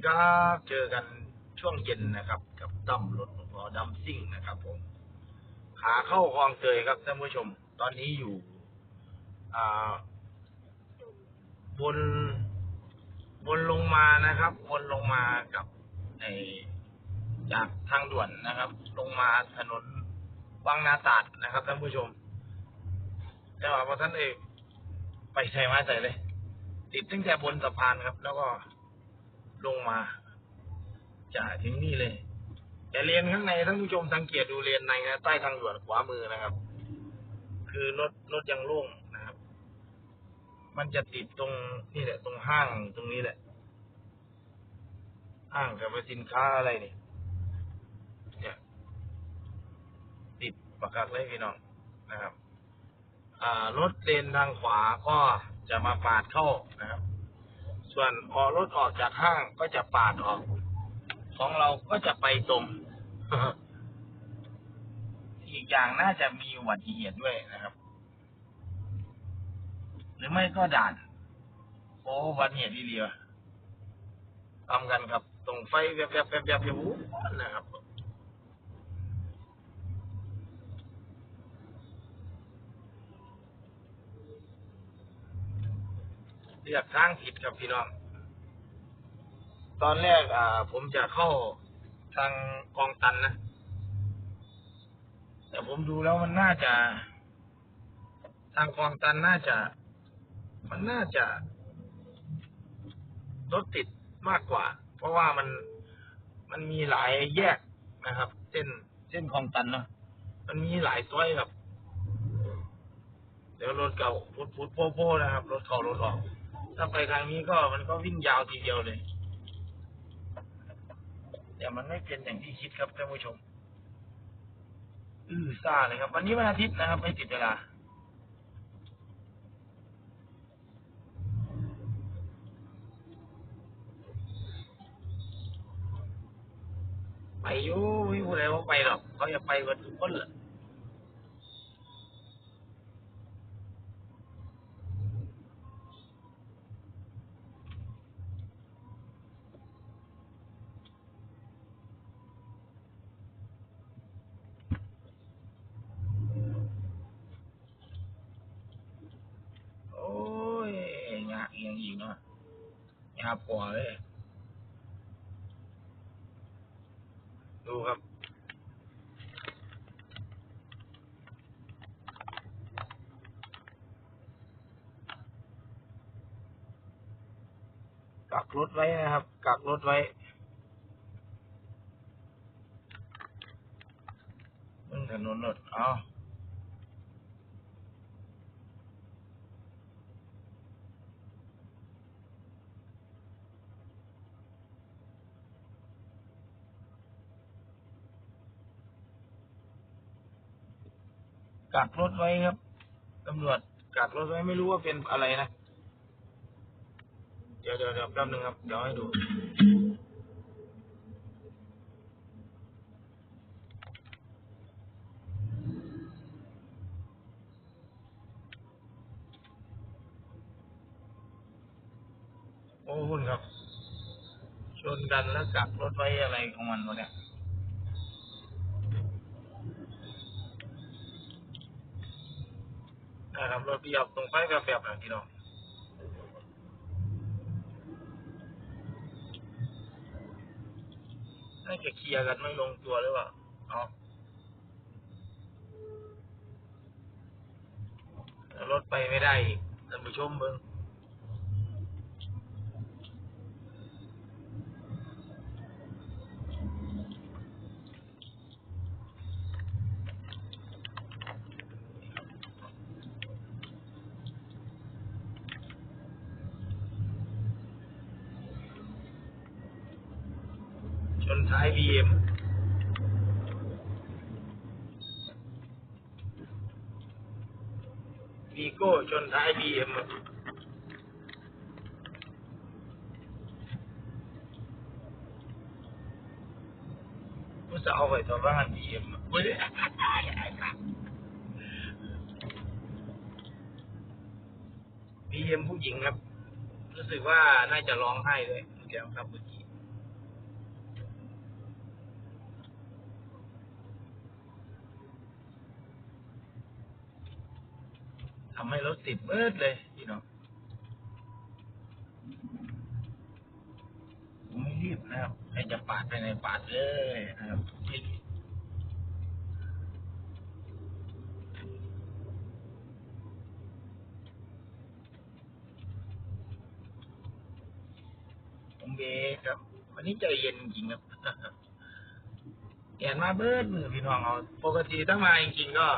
ดีครับ เจอกันช่วงเย็นนะครับ กับตั้มรถหอดัมซิ่งนะครับ ผม ขาเข้าคลองเตยครับท่านผู้ชม ตอนนี้อยู่อบนบนลงมานะครับบนลงมากับในจากทางด่วนนะครับ ลงมาถนนบางนาตราดนะครับท่านผู้ชมแต่ว่าพอท่านเอกไปใส่มาใส่เลย ติดตั้งแต่บนสะพานครับ แล้วก็ ลงมาจะถึงนี่เลย แต่เลนข้างในท่านผู้ชมสังเกตดูเลนในนะใต้ทางด่วนขวามือนะครับ คือรถรถยังโล่งนะครับ มันจะติดตรงนี่แหละ ตรงห้างตรงนี้แหละห้างกับสินค้าอะไรนี่เนี่ยติดประกักเลยพี่น้องนะครับ อ่ารถเลนทางขวาก็จะมาปาดเข้านะครับ ส่วนพอรถออกจากห้างก็จะปาดออก ของเราก็จะไปตรง อีกอย่างน่าจะมีอุบัติเหตุด้วยนะครับ หรือไม่ก็ด่าน โอ้อุบัติเหตุที่เดียวทำกันครับ ตรงไฟแวบแวบๆแวบๆอยู่นะครับ เลือกทางผิดครับพี่น้อง ตอนแรกอ่า ผมจะเข้าทางกองตันนะ แต่ผมดูแล้วมันน่าจะ ทางคลองตันน่าจะ มันน่าจะรถติดมากกว่า เพราะว่ามันมันมีหลายแยกนะครับ เส้นเส้นคลองตันเนาะมันมีหลายซอยครับ เดี๋ยวรถเก่าพุดพุดโป้โป้นะครับ รถเข้ารถออก ถ้าไปทางนี้ก็มันก็วิ่งยาวทีเดียวเลย แต่มันไม่เป็นอย่างที่คิดครับท่านผู้ชม อือซ่าเลยครับ วันนี้วันอาทิตย์นะครับ ไม่ติดเวลาไปอยู่ไม่พูดอะไรว่าไปหรอกเขาอยากไปกันทุกคนเลยโอ้ยงะเอียงอีกเนาะ งาปวเลย ดูครับ กักรถไว้นะครับ กักรถไว้บนถนนรถเอา กักรถไว้ครับตำรวจกักรถไว้ไม่รู้ว่าเป็นอะไรนะ เดี๋ยวเดี๋ยวเดี๋ยวแป๊บนึงครับ เดี๋ยวให้ดู โอ้คุณครับ ชนกันแล้วกักรถไว้อะไรของมันวะเนี่ย นะครับรถพี่ออกตรงไฟแบบแบบนะพี่น้องน่าจะเคลียร์กันไม่ลงตัวหรือเปล่าเนาะรถไปไม่ได้อีกท่านผู้ชมเบิ้ง ชนท้ายบีเอ็มวีโก้ชนท้ายบีเอ็มก็จะเอาไปตัวบ้านบีเอ็มเว้ยบีเอ็มผู้หญิงครับ รู้สึกว่าน่าจะร้องไห้ด้วยเดี๋ยวครับเมื่ ทำให้รถติดเบิดเลยพี่น้องผมไม่รีบนะครับใครจะปาดไปในปาดเลยนะครับไม่ผมเบครับ วันนี้ใจเย็นจริงครับเห็นมาเบิดมือพี่น้องเอา ปกติถ้ามาจริงๆก็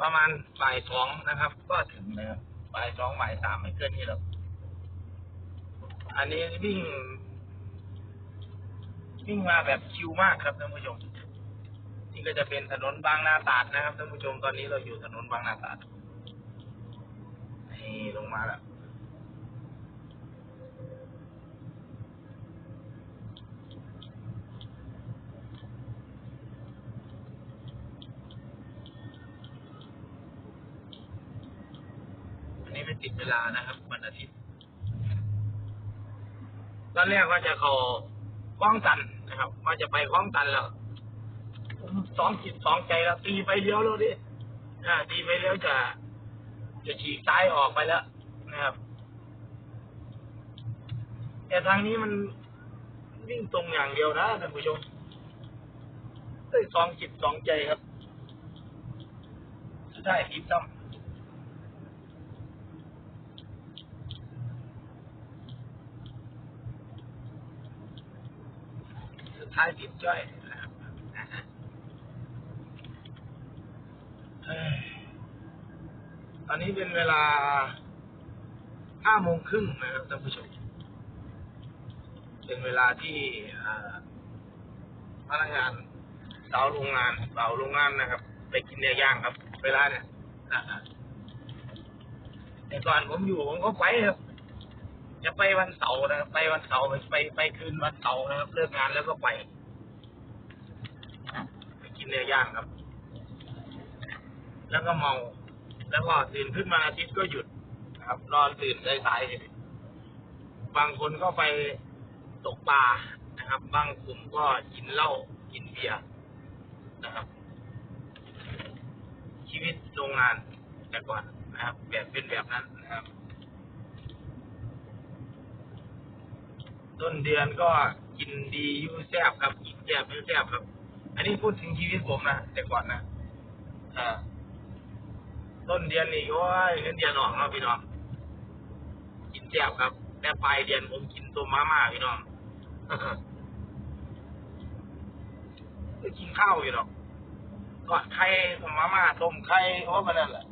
ประมาณบ่ายสองนะครับ ก็ถึงนะครับบ่ายสองบ่ายสามไม่เกินนี้หรอกอันนี้วิ่ง วิ่งมาแบบชิวมากครับท่านผู้ชมนี่ก็จะเป็นถนนบางนาตราดนะครับท่านผู้ชมตอนนี้เราอยู่ถนนบางนาตราดนี่ลงมาแล้ว อันนี้เป็น ติดเวลานะครับวันอาทิตย์ตอนแรกว่าจะขาคล้องตันนะครับ ว่าจะไปคล้องตันแล้วสองจิตสองใจแล้วตีไปเลี้ยวแล้วดิอ่าตีไปเลี้ยวจะจะฉีกซ้ายออกไปแล้วนะครับ แต่ทางนี้มันวิ่งตรงอย่างเดียวนะท่านผู้ชมได้สองจิตสองใจครับสุดท้ายผิดต้อง สุด ท้ายติดจ้อยนะครับตอนนี้เป็นเวลาห้าโมงครึ่งนะครับท่านผู้ชม เป็นเวลาที่อ่าพนักงานสาวโรงงานสาวโรงงานนะครับ ไปกินเนื้อย่างครับ เวลาเนี่ยแต่ก่อนผมอยู่ผมก็ไปครับ จะไปวันเสาร์นะครับไปวันเสาร์ไปไปไปคืนวันเสาร์นะครับเลิกงานแล้วก็ไปไปกินเนื้อย่างครับ แล้วก็เมา แล้วก็ตื่นขึ้นมาอาทิตย์ก็หยุดนะครับ นอนตื่นสายๆบางคนก็ไปตกปลานะครับ บางกลุ่มก็กินเหล้ากินเบียร์นะครับ ชีวิตโรงงานแต่ก่อนนะครับ แบบเป็นแบบนั้นนะครับ ต้นเดือนก็กินดีอยูแซบครับกินแซบอยูแซบครับ อันนี้พูดถึงชีวิตผมนะแต่ก่อนนะอ่าต้นเดือนนี่โอ้ยเงินเดือนออกเนาะพี่น้องกินแซบครับแต่ปลายเดือนผมกินตัวมาม่าพี่น้องก็กินข้าวอยู่หรอกกอดไข่ต้มมาม่าต้มไข่โอ้มันนั่นแหละ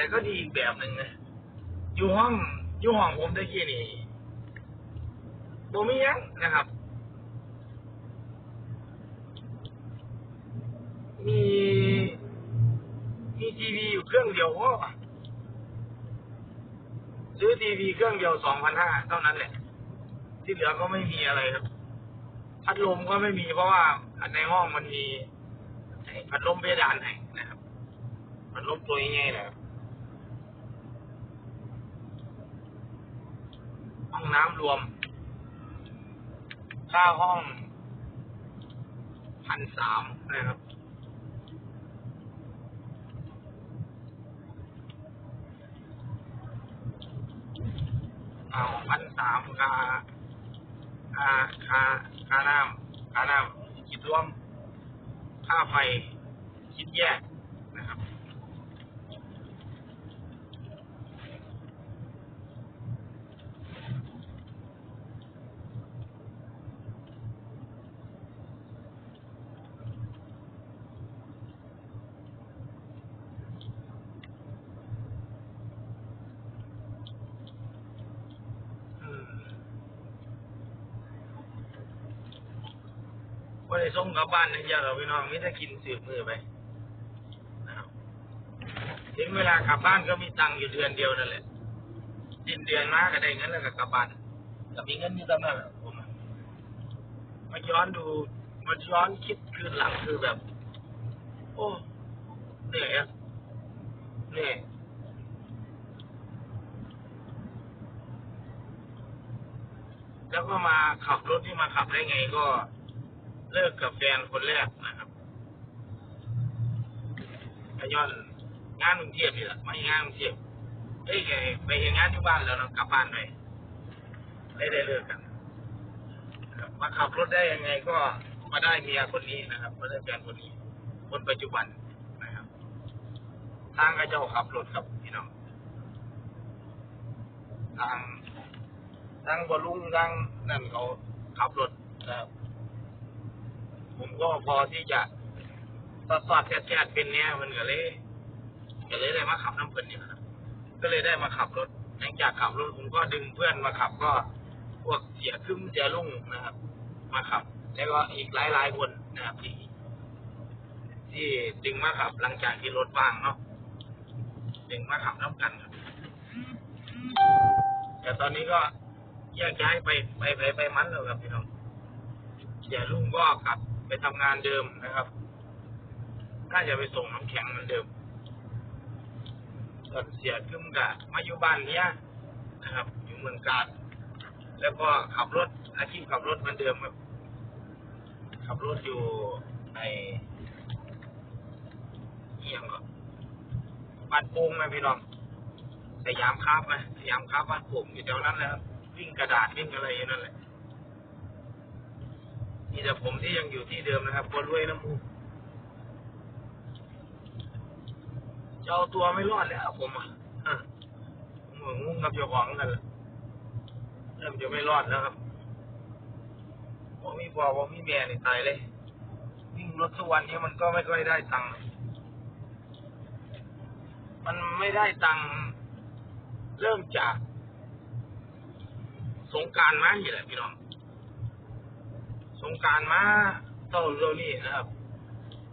แต่ก็ดีอีกแบบหนึ่งนะอยู่ห้องอยู่ห้องผมตะกี้นี่บ่มียังนะครับ มีมีทีวีอยู่เครื่องเดียวก็ซื้อทีวีเครื่องเดียวสองพันห้าเท่านั้นแหละ ที่เหลือก็ไม่มีอะไรครับ พัดลมก็ไม่มีเพราะว่าในห้องมันมีพัดลมเพดานไหนนะครับ พัดลมตัวง่ายๆนะครับ ห้องน้ำรวม ค่าห้องพันสามนะครับ เอาพันสามค่าค่าค่าค่าน้ำค่าน้ำคิดรวม ค่าไฟ คิดแยกนะครับ อืมว่า ได้ส่งกลับบ้านนะเยอะเราพี่น้องไมแต่ได้กินสืบมือไปนะครับถึงเวลากลับบ้านก็มีตังค์อยู่เดือนเดียวนั่นแหละสิ้นเดือนมาก็ได้เงินแล้วก็กลับบ้านก็มีเงินอยู่ตามนั้นแหละผมมาย้อนดูมาย้อนคิดคืนหลังคือแบบ โอ้เหนื่อยอะเหนื่อยแล้วก็มาขับรถที่มาขับได้ไงก็ เลิกกับแฟนคนแรกนะครับก็ย้อนงานกรุงเทพนี่แหละไม่งานกรุงเทพเอ้ยไปเห็นงานที่บ้านแล้วเนาะกลับบ้านไปได้ได้เลิกกันมาขับรถได้ยังไงก็มาได้เมียคนนี้นะครับมาได้แฟนคนนี้ คนปัจจุบันนะครับทางกระเจ้าขับรถครับพี่น้องทางทางบอลุงทางนั่นเขาขับรถนะครับ ผมก็พอที่จะสอดสอดแทดๆเป็นเนี้ยมันก็เลยก็เลยได้มาขับน้ำเพลินเนี่ยครับก็เลยได้มาขับรถหลังจากขับรถผมก็ดึงเพื่อนมาขับก็พวกเสียขึ้นเสียลุ่งนะครับ มาขับ แล้วก็อีกหลายหลายคนนะครับที่ที่ดึงมาขับหลังจากที่รถว่างเนาะดึงมาขับน้ำกันครับแต่ตอนนี้ก็แยกย้ายไปไปไปไปมันแล้วครับพี่น้องเสียลุ่งก็กลับ ไปทำงานเดิมนะครับน่าจะไปส่งน้ำแข็งเหมือนเดิมส่วนเสียขึ้นกับมาอยู่บ้านเนี้ยนะครับ อยู่เมืองกาญแล้วก็ขับรถอาชีพขับรถเหมือนเดิมครับขับรถอยู่ในเอียงก็บ้านโป่งไหมพี่น้องสยามคราบไหมสยามคราบบ้านโป่งอยู่แถวนั้นแหละครับวิ่งกระดาษวิ่งอะไรอยู่นั่นแหละ มีแต่ผมที่ยังอยู่ที่เดิมนะครับคนรวยน้ำมูกจะเอาตัวไม่รอดแล้วผมอะผมเหมือนงุ่งกับเจ้าของกันแหละเริ่มจะไม่รอดแล้วครับผมมีพ่อผมมีแม่นี่ตายเลย วิ่งรถทุกวันนี้มันก็ไม่ค่อยได้ตังค์มันไม่ได้ตังค์เริ่มจาก สงการมานี่แหละพี่น้อง สงการมาเท่าเร็วนี้นะครับ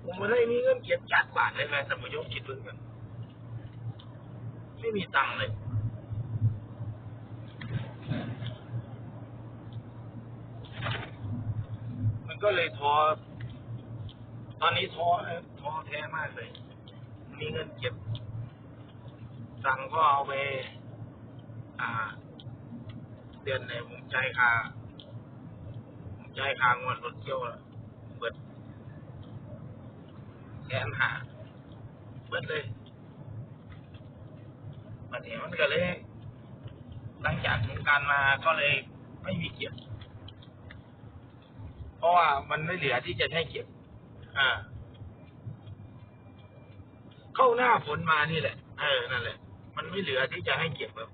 ผมไม่ได้มีเงินเก็บจัดบาทเลยแม้แต่มายกคิดดูกันไม่มีตังค์เลยมันก็เลยท้อตอนนี้ท้อท้อแท้มากเลย มีเงินเก็บตังค์ก็เอาไปอ่า เดือนไหนผมใจค่า ใจายค่างวดรถเที่ยวเบิดแสนหาเบิดเลยวันนี้มันก็เลยหลังจากสงการมาก็เลยไม่มีเก็บ เพราะว่ามันไม่เหลือที่จะให้เก็บ อ่า เข้าหน้าฝนมานี่แหละ เออ นั่นแหละ มันไม่เหลือที่จะให้เก็บครับ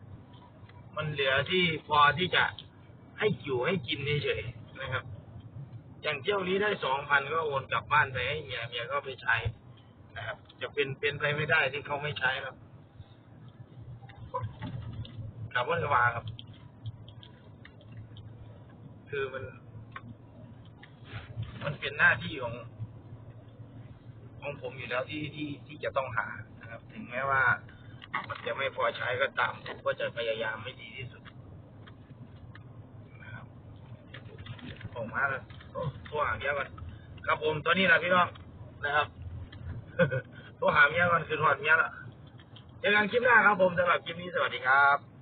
มันเหลือที่พอที่จะให้อยู่ให้กินเฉยๆ นะครับ อย่างเที่ยวนี้ได้สองพันก็โอนกลับบ้านไปให้เมียเมียก็ไปใช้นะครับ จะเป็นเป็นไปไม่ได้ที่เขาไม่ใช้ครับขับรถกระบะครับ คือมัน มันเป็นหน้าที่ของของผมอยู่แล้วที่ที่ที่จะต้องหานะครับ ถึงแม้ว่า มันจะไม่พอใช้ก็ตามผมก็จะพยายามไม่ดีที่สุดนะครับ ผมมาแล้วหาเมียก่อนครับผมตัวนี้แหละพี่น้องนะครับตัวหาเมียก่อนคือหอดเมียละเจอกันคลิปหน้าครับผมสำหรับคลิปนี้สวัสดีครับ